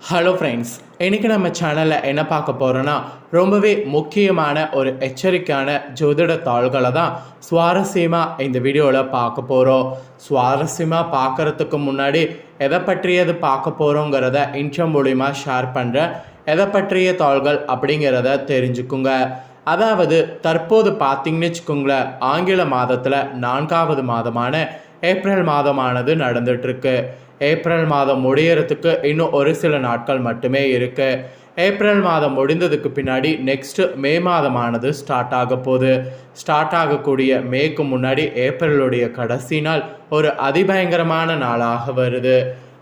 Hello friends இன்றைக்கி நம்ம சேனலில் என்ன பார்க்க போகிறோன்னா ரொம்பவே முக்கியமான ஒரு எச்சரிக்கையான ஜோதிட தாள்களை தான் சுவாரஸ்யமாக இந்த வீடியோவில் பார்க்க போகிறோம் சுவாரஸ்யமாக பார்க்குறதுக்கு முன்னாடி எதை பற்றியது பார்க்க போகிறோங்கிறத இன்ஷம் மூலிமா ஷேர் பண்ணுறேன் எதை பற்றிய தாள்கள் அப்படிங்கிறத தெரிஞ்சுக்குங்க. அதாவது தற்போது பார்த்திங்கன்னு வச்சுக்கோங்களேன் ஆங்கில மாதத்தில் நான்காவது மாதமான ஏப்ரல் மாதமானது நடந்துட்டுருக்கு ஏப்ரல் மாதம் முடியறதுக்கு இன்னும் ஒரு சில நாட்கள் மட்டுமே இருக்கு. ஏப்ரல் மாதம் முடிந்ததுக்கு பின்னாடி நெக்ஸ்ட்டு மே மாதமானது ஸ்டார்ட் ஆக போகுது. ஸ்டார்ட் ஆகக்கூடிய மேக்கு முன்னாடி ஏப்ரலுடைய கடைசி நாள் ஒரு அதிபயங்கரமான நாளாக வருது.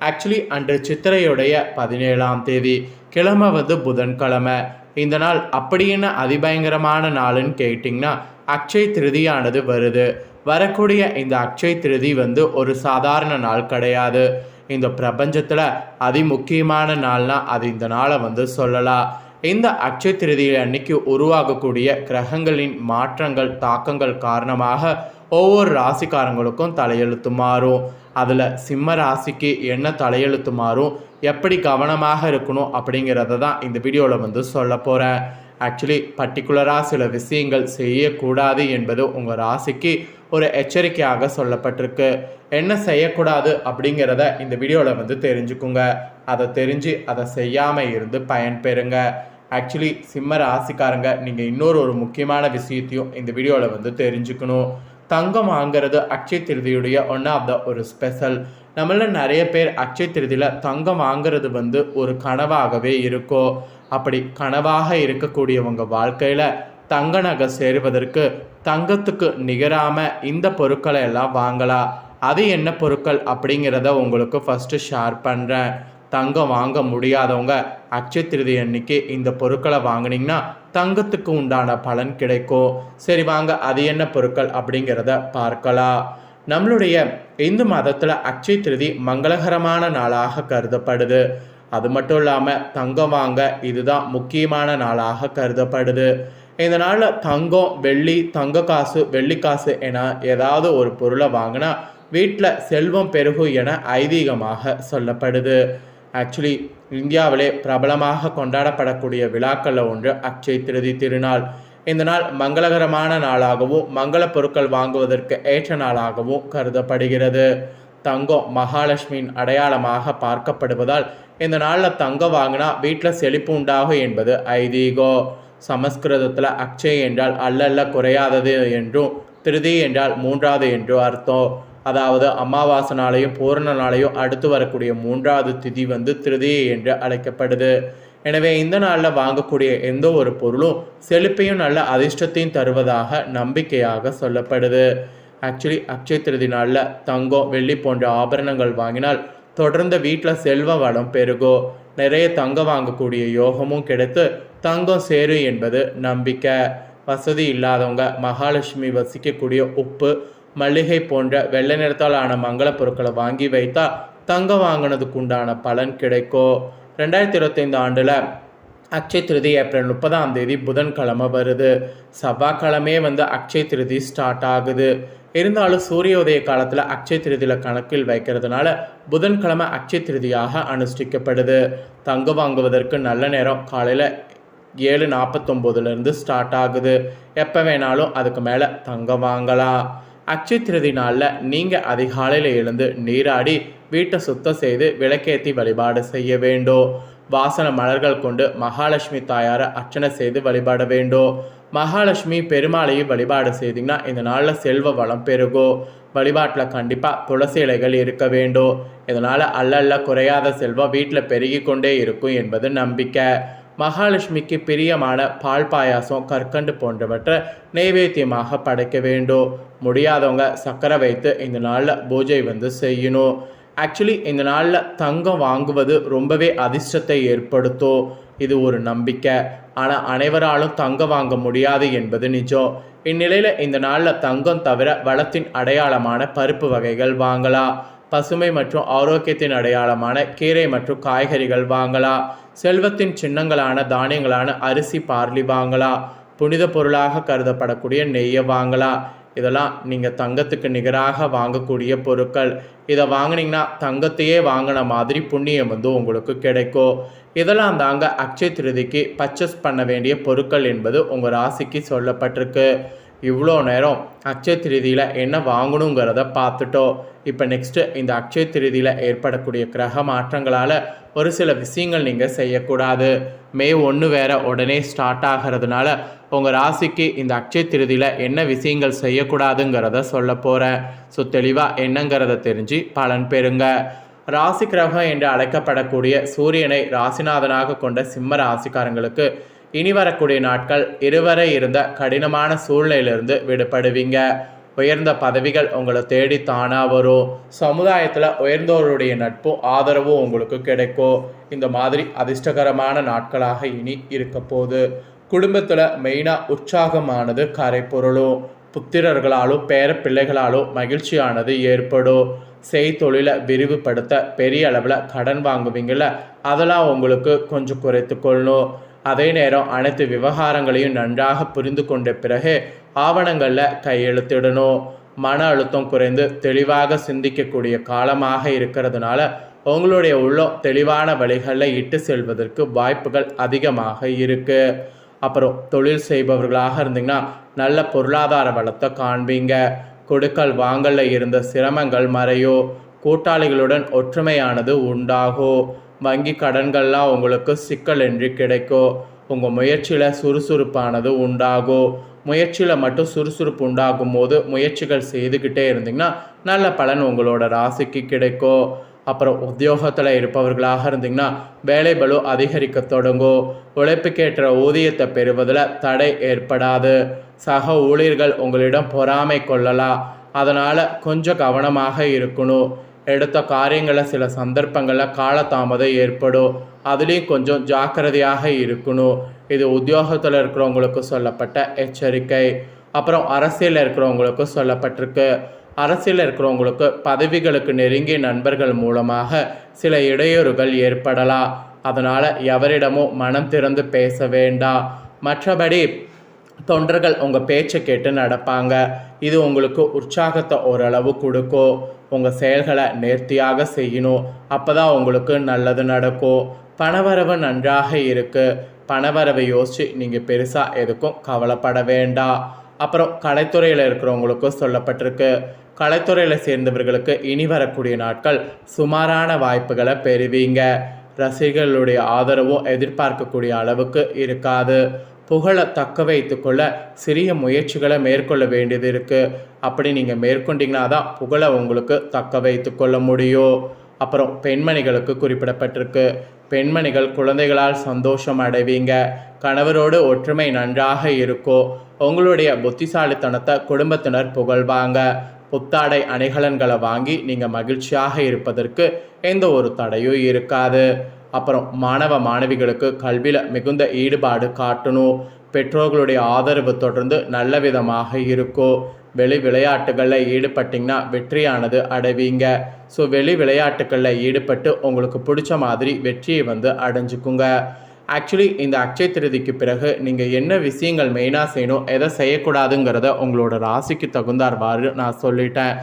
ஆக்சுவலி அன்று சித்திரையுடைய பதினேழாம் தேதி கிழமை வந்து புதன்கிழமை. இந்த நாள் அப்படி என்ன அதிபயங்கரமான நாளுன்னு கேட்டிங்கன்னா அக்ஷய் திருதியானது வருது. வரக்கூடிய இந்த அக்ஷய திருதி வந்து ஒரு சாதாரண நாள் கிடையாது. இந்த பிரபஞ்சத்தில் அதிமுக்கியமான நாள்னால் அது இந்த நாளை வந்து சொல்லலாம். இந்த அக்ஷய திருதியை அன்னைக்கு உருவாகக்கூடிய கிரகங்களின் மாற்றங்கள் தாக்கங்கள் காரணமாக ஒவ்வொரு ராசிக்காரங்களுக்கும் தலையெழுத்து மாறும். அதில் சிம்ம ராசிக்கு என்ன தலையெழுத்து மாறும் எப்படி கவனமாக இருக்கணும் அப்படிங்கிறத தான் இந்த வீடியோவில் வந்து சொல்ல போகிறேன் ஆக்சுவலி பர்டிகுலராக சில விஷயங்கள் செய்யக்கூடாது என்பது உங்கள் ராசிக்கு ஒரு எச்சரிக்கையாக சொல்லப்பட்டிருக்கு. என்ன செய்யக்கூடாது அப்படிங்கிறத இந்த வீடியோவில் வந்து தெரிஞ்சுக்குங்க. அதை தெரிஞ்சு அதை செய்யாமல் இருந்து பயன்பெறுங்க. ஆக்சுவலி சிம்ம ராசிக்காரங்க நீங்கள் இன்னொரு ஒரு முக்கியமான விஷயத்தையும் இந்த வீடியோவில் வந்து தெரிஞ்சுக்கணும். தங்கம் வாங்குறது அக்ஷய திருதியுடைய ஒன் ஆஃப் த ஒரு ஸ்பெஷல் நம்மள நிறைய பேர் அக்ஷய திருதியில் தங்கம் வாங்குறது வந்து ஒரு கனவாகவே இருக்கும். அப்படி கனவாக இருக்கக்கூடியவங்க வாழ்க்கையில் தங்க நகை சேருவதற்கு தங்கத்துக்கு நிகராமல் இந்த பொருட்களை எல்லாம் வாங்கலாம். அது என்ன பொருட்கள் அப்படிங்கிறத உங்களுக்கு ஃபஸ்ட்டு ஷேர் பண்ணுறேன் தங்கம் வாங்க முடியாதவங்க அக்ஷய திருதி அன்னைக்கு இந்த பொருட்களை வாங்கினீங்கன்னா தங்கத்துக்கு உண்டான பலன் கிடைக்கும். சரி வாங்க அது என்ன பொருட்கள் அப்படிங்கிறத பார்க்கலாம். நம்மளுடைய இந்து மதத்தில் அக்ஷய திருதி மங்களகரமான நாளாக கருதப்படுது. அது மட்டும் இல்லாமல் தங்கம் வாங்க இதுதான் முக்கியமான நாளாக கருதப்படுது. இந்த நாளில் தங்கம் வெள்ளி தங்க காசு வெள்ளி காசு என ஏதாவது ஒரு பொருளை வாங்கினா வீட்டில் செல்வம் பெருகும் என ஐதீகமாக சொல்லப்படுது. ஆக்சுவலி இந்தியாவிலே பிரபலமாக கொண்டாடப்படக்கூடிய விழாக்களில் ஒன்று அக்ஷய திருதி திருநாள். இந்த நாள் மங்களகரமான நாளாகவும் மங்கள பொருட்கள் வாங்குவதற்கு ஏற்ற நாளாகவும் கருதப்படுகிறது. தங்கம் மகாலட்சுமியின் அடையாளமாக பார்க்கப்படுவதால் இந்த நாளில் தங்கம் வாங்கினா வீட்டில் செழிப்பு உண்டாகும் என்பது ஐதீகம். சமஸ்கிருதத்தில் அக்ஷய் என்றால் அல்லல்ல குறையாதது என்றும் திருதி என்றால் மூன்றாவது என்றும் அர்த்தம். அதாவது அமாவாசை நாளையும் பூரண நாளையும் அடுத்து வரக்கூடிய மூன்றாவது திதி வந்து திருதியை என்று அழைக்கப்படுது. எனவே இந்த நாளில் வாங்கக்கூடிய எந்த ஒரு பொருளும் செழிப்பையும் நல்ல அதிர்ஷ்டத்தையும் தருவதாக நம்பிக்கையாக சொல்லப்படுது. ஆக்சுவலி அக்ஷய திருதி நாளில் தங்கம் வெள்ளி போன்ற ஆபரணங்கள் வாங்கினால் தொடர்ந்து வீட்டில் செல்வ வளம் பெருகும். நிறைய தங்கம் வாங்கக்கூடிய யோகமும் கிடைத்து தங்கம் சேரும் என்பது நம்பிக்கை வசதி இல்லாதவங்க மகாலட்சுமி வசிக்கக்கூடிய உப்பு மல்லிகை போன்ற வெள்ளை நிறத்தால் ஆன மங்கள பொருட்களை வாங்கி வைத்தா தங்கம் வாங்கினதுக்கு உண்டான பலன் கிடைக்கும் ரெண்டாயிரத்தி இருபத்தைந்து ஆண்டில் அக்ஷய திருதி ஏப்ரல் முப்பதாம் தேதி புதன்கிழமை வருது. செவ்வாய்க்கிழமையே வந்து அக்ஷய திருதி ஸ்டார்ட் ஆகுது. இருந்தாலும் சூரிய உதய காலத்தில் அக்ஷய திருதியில் கணக்கில் வைக்கிறதுனால புதன்கிழமை அக்ஷய திருதியாக அனுஷ்டிக்கப்படுது. தங்கம் வாங்குவதற்கு நல்ல நேரம் காலையில் ஏழு நாற்பத்தொம்போதுலேருந்து ஸ்டார்ட் ஆகுது. எப்போ வேணாலும் அதுக்கு மேலே தங்கம் வாங்கலாம். அக்ஷய திருதி நாளில் நீங்கள் அதிகாலையில் எழுந்து நீராடி வீட்டை சுத்தம் செய்து விளக்கேற்றி வழிபாடு செய்ய வேண்டும். வாசன மலர்கள் கொண்டு மகாலட்சுமி தாயாரை அர்ச்சனை செய்து வழிபாட வேண்டும். மகாலட்சுமி பெருமாளையும் வழிபாடு செய்தீங்கன்னா இந்த நாளில் செல்வ வளம் பெருகும். வழிபாட்டில் கண்டிப்பாக துளசி இலைகள் இருக்க வேண்டும். இதனால் அல்லல்ல குறையாத செல்வம் வீட்டில் பெருகி கொண்டே இருக்கும் என்பது நம்பிக்கை. மகாலட்சுமிக்கு பிரியமான பால் பாயாசம் கற்கண்டு போன்றவற்றை நைவேத்தியமாக படைக்க வேண்டும். முடியாதவங்க சக்கரை வைத்து இந்த நாளில் பூஜை வந்து செய்யணும். ஆக்சுவலி இந்த நாளில் தங்கம் வாங்குவது ரொம்பவே அதிர்ஷ்டத்தை ஏற்படுத்தும். இது ஒரு நம்பிக்கை. ஆனால் அனைவராலும் தங்கம் வாங்க முடியாது என்பது நிஜம். இந்நிலையில் இந்த நாளில் தங்கம் தவிர வளத்தின் அடையாளமான பருப்பு வகைகள் வாங்கலாம். பசுமை மற்றும் ஆரோக்கியத்தின் அடையாளமான கீரை மற்றும் காய்கறிகள் வாங்கலாம் செல்வத்தின் சின்னங்களான தானியங்களான அரிசி பார்லி வாங்கலாம் புனித பொருளாக கருதப்படக்கூடிய நெய்யை வாங்கலாம் இதெல்லாம் நீங்கள் தங்கத்துக்கு நிகராக வாங்கக்கூடிய பொருட்கள். இதை வாங்கினீங்கன்னா தங்கத்தையே வாங்கின மாதிரி புண்ணியம் வந்து உங்களுக்கு கிடைக்கும். இதெல்லாம் தாங்க அக்ஷய திருதிக்கு பர்ச்சேஸ் பண்ண வேண்டிய பொருட்கள் என்பது உங்கள் ராசிக்கு சொல்லப்பட்டிருக்கு. இவ்வளோ நேரம் அக்ஷய திருதியில் என்ன வாங்கணுங்கிறத பார்த்துட்டோம் இப்போ நெக்ஸ்ட்டு இந்த அக்ஷய திருதியில் ஏற்படக்கூடிய கிரக மாற்றங்களால் ஒரு சில விஷயங்கள் நீங்கள் செய்யக்கூடாது. மே ஒன்று வேற உடனே ஸ்டார்ட் ஆகிறதுனால உங்கள் ராசிக்கு இந்த அக்ஷய திருதியில் என்ன விஷயங்கள் செய்யக்கூடாதுங்கிறத சொல்ல போகிறேன் ஸோ தெளிவாக என்னங்கிறத தெரிஞ்சு பலன் பெறுங்க. ராசி கிரகம் என்று அழைக்கப்படக்கூடிய சூரியனை ராசிநாதனாக கொண்ட சிம்ம ராசிக்காரங்களுக்கு இனி வரக்கூடிய நாட்கள் இருவரை இருந்த கடினமான சூழ்நிலையிலிருந்து விடுபடுவீங்க. உயர்ந்த பதவிகள் உங்களை தேடி தானா வரும். சமுதாயத்தில் உயர்ந்தோருடைய நட்பும் ஆதரவும் உங்களுக்கு கிடைக்கும். இந்த மாதிரி அதிர்ஷ்டகரமான நாட்களாக இனி இருக்க போகுது. குடும்பத்தில் மெயினாக உற்சாகமானது கரைப்பொருளும் புத்திரர்களாலும் பேர பிள்ளைகளாலும் மகிழ்ச்சியானது ஏற்படும். செய்தொழிலை விரிவுபடுத்த பெரிய அளவில் கடன் வாங்குவீங்கள அதெல்லாம் உங்களுக்கு கொஞ்சம் குறைத்து கொள்ளணும் அதே நேரம் அனைத்து விவகாரங்களையும் நன்றாக புரிந்து கொண்ட பிறகு ஆவணங்களில் கையெழுத்திடணும். மன அழுத்தம் குறைந்து தெளிவாக சிந்திக்கக்கூடிய காலமாக இருக்கிறதுனால உங்களுடைய உள்ளம் தெளிவான வழிகளில் இட்டு செல்வதற்கு வாய்ப்புகள் அதிகமாக இருக்குது அப்புறம் தொழில் செய்பவர்களாக இருந்தீங்கன்னா நல்ல பொருளாதார வளத்தை காண்பீங்க. கொடுக்கல் வாங்கல்ல இருந்த சிரமங்கள் மறையோ கூட்டாளிகளுடன் ஒற்றுமையானது உண்டாகும். வங்கி கடன்கள்லாம் உங்களுக்கு சிக்கலின்றி கிடைக்கும் உங்கள் முயற்சியில் சுறுசுறுப்பானது உண்டாகும் முயற்சியில் மட்டும் சுறுசுறுப்பு உண்டாகும் போது முயற்சிகள் செய்துக்கிட்டே இருந்தீங்கன்னா நல்ல பலன் உங்களோட ராசிக்கு கிடைக்கும் அப்புறம் உத்தியோகத்தில் இருப்பவர்களாக இருந்தீங்கன்னா வேலை பலு அதிகரிக்க தொடங்கும் உழைப்புக்கேற்ற ஊதியத்தை பெறுவதில் தடை ஏற்படாது. சக ஊழியர்கள் உங்களிடம் பொறாமை கொள்ளலாம் அதனால் கொஞ்சம் கவனமாக இருக்கணும். எடுத்த காரியங்களில் சில சந்தர்ப்பங்களில் காலதாமதம் ஏற்படும். அதுலேயும் கொஞ்சம் ஜாக்கிரதையாக இருக்கணும். இது உத்தியோகத்தில் இருக்கிறவங்களுக்கு சொல்லப்பட்ட எச்சரிக்கை. அப்புறம் அரசியலில் இருக்கிறவங்களுக்கு சொல்லப்பட்டிருக்கு. அரசியலில் இருக்கிறவங்களுக்கு பதவிகளுக்கு நெருங்கிய நண்பர்கள் மூலமாக சில இடையூறுகள் ஏற்படலாம். அதனால் எவரிடமும் மனம் திறந்து பேச வேண்டாம். மற்றபடி தொண்டர்கள் உங்கள் பேச்சை கேட்டு நடப்பாங்க. இது உங்களுக்கு உற்சாகத்தை ஓரளவு கொடுக்கும் உங்கள் செயல்களை நேர்த்தியாக செய்யணும் அப்போ தான் உங்களுக்கு நல்லது நடக்கும். பணவரவு நன்றாக இருக்குது பணவரவை யோசித்து நீங்கள் பெருசாக எதுக்கும் கவலைப்பட வேண்டாம் அப்புறம் கலைத்துறையில் இருக்கிறவங்களுக்கும் சொல்லப்பட்டிருக்கு. கலைத்துறையில் சேர்ந்தவர்களுக்கு இனி வரக்கூடிய நாட்கள் சுமாரான வாய்ப்புகளை பெறுவீங்க. ரசிகர்களுடைய ஆதரவும் எதிர்பார்க்கக்கூடிய அளவுக்கு இருக்காது. புகழை தக்க வைத்துக்கொள்ள சிறிய முயற்சிகளை மேற்கொள்ள வேண்டியது இருக்குது அப்படி நீங்கள் மேற்கொண்டீங்கன்னா தான் புகழை உங்களுக்கு தக்க வைத்து கொள்ள முடியும். அப்புறம் பெண்மணிகளுக்கு குறிப்பிடப்பட்டிருக்கு. பெண்மணிகள் குழந்தைகளால் சந்தோஷம் அடைவீங்க. கணவரோடு ஒற்றுமை நன்றாக இருக்கும். உங்களுடைய புத்திசாலித்தனத்தை குடும்பத்தினர் புகழ்வாங்க. புத்தாடை அணிகலன்களை வாங்கி நீங்கள் மகிழ்ச்சியாக இருப்பதற்கு எந்த ஒரு தடையும் இருக்காது. அப்புறம் மாணவ மாணவிகளுக்கு கல்வியில் மிகுந்த ஈடுபாடு காட்டணும். பெற்றோர்களுடைய ஆதரவு தொடர்ந்து நல்ல விதமாக இருக்கும் வெளி விளையாட்டுகளில் ஈடுபட்டிங்கன்னா வெற்றியானது அடைவீங்க. ஸோ வெளி விளையாட்டுகளில் ஈடுபட்டு உங்களுக்கு பிடிச்ச மாதிரி வெற்றியை வந்து அடைஞ்சுக்குங்க. ஆக்சுவலி இந்த அக்ஷய திருதிக்கு பிறகு நீங்கள் என்ன விஷயங்கள் மெயினாக செய்யணும் எதை செய்யக்கூடாதுங்கிறத உங்களோட ராசிக்கு தகுந்தார்வாறு நான் சொல்லிட்டேன்.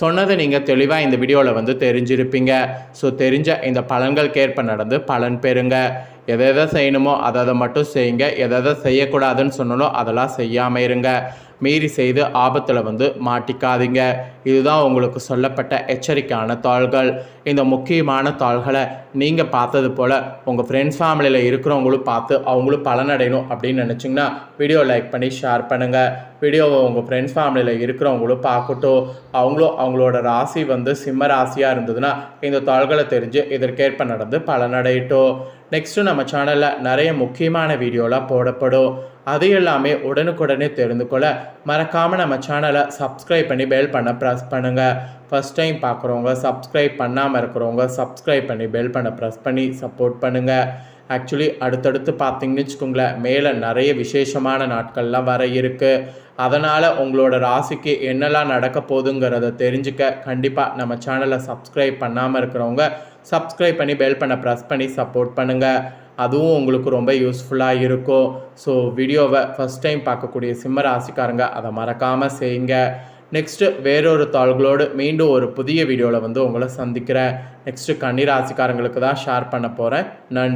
சொன்னதை நீங்கள் தெளிவாக இந்த வீடியோவில் வந்து தெரிஞ்சிருப்பீங்க. ஸோ தெரிஞ்ச இந்த பலன்களுக்கேற்ப நடந்து பலன் பெறுங்க. எதை எதை செய்யணுமோ அதை அதை மட்டும் செய்யுங்க. எதை எதை செய்யக்கூடாதுன்னு சொன்னாலோ அதெல்லாம் செய்யாமல் இருங்க. மீறி செய்து ஆபத்தில் வந்து மாட்டிக்காதீங்க. இதுதான் உங்களுக்கு சொல்லப்பட்ட எச்சரிக்கையான தாள்கள். இந்த முக்கியமான தாள்களை நீங்கள் பார்த்தது போல் உங்கள் ஃப்ரெண்ட்ஸ் ஃபேமிலியில் இருக்கிறவங்களும் பார்த்து அவங்களும் பலனடையணும் அப்படின்னு நினச்சிங்கன்னா வீடியோ லைக் பண்ணி ஷேர் பண்ணுங்கள் வீடியோவை உங்கள் ஃப்ரெண்ட்ஸ் ஃபேமிலியில் இருக்கிறவங்களும் பார்க்கட்டும். அவங்களும் அவங்களோட ராசி வந்து சிம்ம ராசியாக இருந்ததுன்னா இந்த தாள்களை தெரிஞ்சு இதற்கேற்ப நடந்து பலனடையட்டும். நெக்ஸ்ட்டு நம்ம சேனலில் நிறைய முக்கியமான வீடியோலாம் போடப்படும். அது எல்லாமே உடனுக்குடனே தெரிந்து கொள்ள மறக்காமல் நம்ம சேனலை சப்ஸ்கிரைப் பண்ணி பெல் பண்ண ப்ரெஸ் பண்ணுங்கள் ஃபஸ்ட் டைம் பார்க்குறவங்க சப்ஸ்கிரைப் பண்ணாமல் இருக்கிறவங்க சப்ஸ்கிரைப் பண்ணி பெல் பண்ண ப்ரெஸ் பண்ணி சப்போர்ட் பண்ணுங்கள் ஆக்சுவலி அடுத்தடுத்து பார்த்தீங்கன்னு வச்சுக்கோங்களேன் மேலே நிறைய விசேஷமான நாட்கள்லாம் வர இருக்குது அதனால் உங்களோட ராசிக்கு என்னெல்லாம் நடக்க போகுதுங்கிறத தெரிஞ்சுக்க கண்டிப்பாக நம்ம சேனலை சப்ஸ்கிரைப் பண்ணாமல் இருக்கிறவங்க சப்ஸ்கிரைப் பண்ணி பெல் பண்ண ப்ரெஸ் பண்ணி சப்போர்ட் பண்ணுங்கள் அதுவும் உங்களுக்கு ரொம்ப யூஸ்ஃபுல்லாக இருக்கும். ஸோ வீடியோவை ஃபஸ்ட் டைம் பார்க்கக்கூடிய சிம்ம ராசிக்காரங்க அதை மறக்காமல் செய்யுங்க. நெக்ஸ்ட்டு வேறொரு தாள்களோடு மீண்டும் ஒரு புதிய வீடியோவில் வந்து உங்களை சந்திக்கிறேன். நெக்ஸ்ட்டு கன்னிராசிக்காரங்களுக்கு தான் ஷேர் பண்ண போகிறேன் நன்றி.